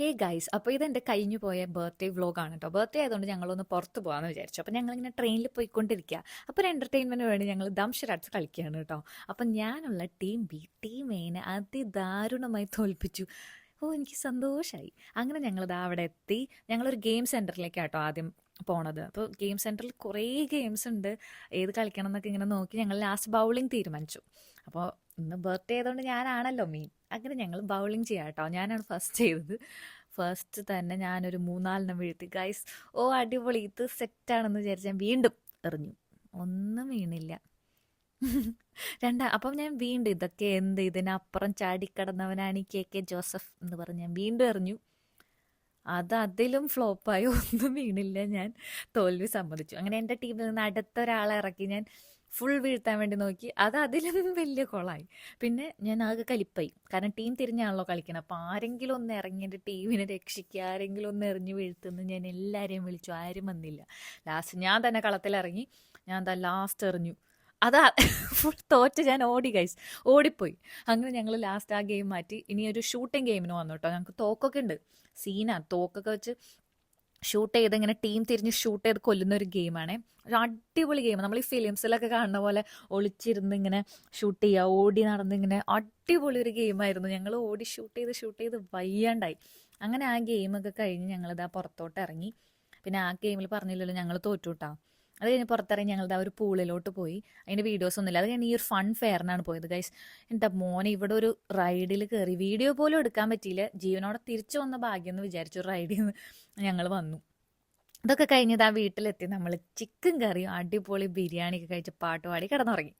Hey guys അപ്പോൾ ഇത് ഇതെന്റെ കഴിഞ്ഞു പോയ ബർത്ത്ഡേ വ്ലോഗാണ് കേട്ടോ ബർത്ത്ഡേ ആയതുകൊണ്ട് ഞങ്ങളൊന്ന് പുറത്ത് പോകാമെന്ന് വിചാരിച്ചു. അപ്പോൾ ഞങ്ങളിങ്ങനെ ട്രെയിനിൽ പോയിക്കൊണ്ടിരിക്കുക അപ്പോൾ ഒരു എന്റർടൈൻമെന്റിന് വേണ്ടി ഞങ്ങൾ ദംഷരാട്സ് കളിക്കുകയാണ് കേട്ടോ അപ്പം ഞാനുള്ള ടീം ബി ടീം എനെ അതിദാരുണമായി തോൽപ്പിച്ചു. ഓ എനിക്ക് സന്തോഷമായി അങ്ങനെ ഞങ്ങളിത് അവിടെ എത്തി. ഞങ്ങളൊരു ഗെയിം സെന്ററിലേക്കാട്ടോ ആദ്യം പോണത്. അപ്പോൾ ഗെയിം സെന്ററിൽ കുറേ ഗെയിംസ് ഉണ്ട്. ഏത് കളിക്കണം എന്നൊക്കെ ഇങ്ങനെ നോക്കി ഞങ്ങൾ ലാസ്റ്റ് ബൗളിംഗ് തീരുമാനിച്ചു. അപ്പോൾ ഇന്ന് ബർത്ത്ഡേ ആയതുകൊണ്ട് ഞാനാണല്ലോ മീൻ അങ്ങനെ ഞങ്ങൾ ബൗളിംഗ് ചെയ്യാം കേട്ടോ. ഞാനാണ് ഫസ്റ്റ് ചെയ്തത്. ഫസ്റ്റ് തന്നെ ഞാനൊരു മൂന്നാലെണ്ണം വീഴ്ത്തി. ഗൈസ് ഓ അടിപൊളി. ഇത് സെറ്റാണെന്ന് വിചാരിച്ച് ഞാൻ വീണ്ടും എറിഞ്ഞു. ഒന്നും വീണില്ല. രണ്ടാ അപ്പം ഞാൻ വീണ്ടും ഇതൊക്കെ എന്ത് ഇതിനപ്പുറം ചാടിക്കടന്നവനാണ് ഈ കെ കെ ജോസഫ് എന്ന് പറഞ്ഞ് ഞാൻ വീണ്ടും എറിഞ്ഞു. അത് അതിലും ഫ്ലോപ്പായി ഒന്നും വീണില്ല ഞാൻ. തോൽവി സമ്മതിച്ചു. അങ്ങനെ എന്റെ ടീമിൽ നിന്ന് അടുത്ത ഒരാളെ ഇറക്കി. ഞാൻ ഫുൾ വീഴ്ത്താൻ വേണ്ടി നോക്കി. അത് അതിലും വലിയ കൊളായി പിന്നെ ഞാൻ ആകെ കലിപ്പായി. കാരണം ടീം തിരിഞ്ഞാണല്ലോ കളിക്കണം അപ്പോൾ ആരെങ്കിലും ഒന്ന് ഇറങ്ങി എന്റെ ടീമിനെ രക്ഷിക്കുക ആരെങ്കിലും ഒന്ന് എറിഞ്ഞ് വീഴ്ത്തുന്നു ഞാൻ എല്ലാവരെയും വിളിച്ചു. ആരും വന്നില്ല. ലാസ്റ്റ് ഞാൻ തന്നെ കളത്തിലിറങ്ങി. ഞാൻ എന്താ ലാസ്റ്റ് എറിഞ്ഞു. അതാ ഫുൾ തോറ്റ് ഞാൻ ഓടി ഗൈസ് ഓടിപ്പോയി. അങ്ങനെ ഞങ്ങൾ ലാസ്റ്റ് ആ ഗെയിം മാറ്റി. ഇനി ഒരു ഷൂട്ടിംഗ് ഗെയിമിന് വന്നു കേട്ടോ ഞങ്ങൾക്ക് തോക്കൊക്കെ ഉണ്ട് സീനാ തോക്കൊക്കെ വെച്ച് ഷൂട്ട് ചെയ്ത് ഇങ്ങനെ ടീം തിരിഞ്ഞ് ഷൂട്ട് ചെയ്ത് കൊല്ലുന്ന ഒരു ഗെയിമാണ് അടിപൊളി ഗെയിം നമ്മൾ ഈ ഫിലിംസിലൊക്കെ കാണുന്ന പോലെ ഒളിച്ചിരുന്ന് ഇങ്ങനെ ഷൂട്ട് ചെയ്യുക ഓടി നടന്ന് ഇങ്ങനെ അടിപൊളി ഒരു ഗെയിമായിരുന്നു ഞങ്ങൾ ഓടി ഷൂട്ട് ചെയ്ത് ഷൂട്ട് ചെയ്ത് വയ്യാണ്ടായി. അങ്ങനെ ആ ഗെയിമൊക്കെ കഴിഞ്ഞ് ഞങ്ങളിതാ പുറത്തോട്ട് ഇറങ്ങി. പിന്നെ ആ ഗെയിമിൽ പറഞ്ഞില്ലല്ലോ ഞങ്ങൾ തോറ്റുട്ടാ അത് കഴിഞ്ഞ് പുറത്തിറങ്ങി ഞങ്ങളുടെ ആ ഒരു പൂളിലോട്ട് പോയി. അതിന്റെ വീഡിയോസ് ഒന്നുമില്ല. അത് കഴിഞ്ഞ് ഈ ഒരു ഫൺ ഫെയറിനാണ് പോയത്. ഗൈസ് എന്റെ മോനെ ഇവിടെ ഒരു റൈഡിൽ കയറി വീഡിയോ പോലും എടുക്കാൻ പറ്റിയില്ല. ജീവനോടെ തിരിച്ചു വന്ന ഭാഗ്യം എന്ന് വിചാരിച്ചു റൈഡിൽ നിന്ന് ഞങ്ങൾ വന്നു. ഇതൊക്കെ കഴിഞ്ഞത് ആ വീട്ടിലെത്തി. നമ്മൾ ചിക്കൻ കറിയും അടിപൊളി ബിരിയാണിയൊക്കെ കഴിച്ച് പാട്ടുപാടി കിടന്നുറങ്ങി.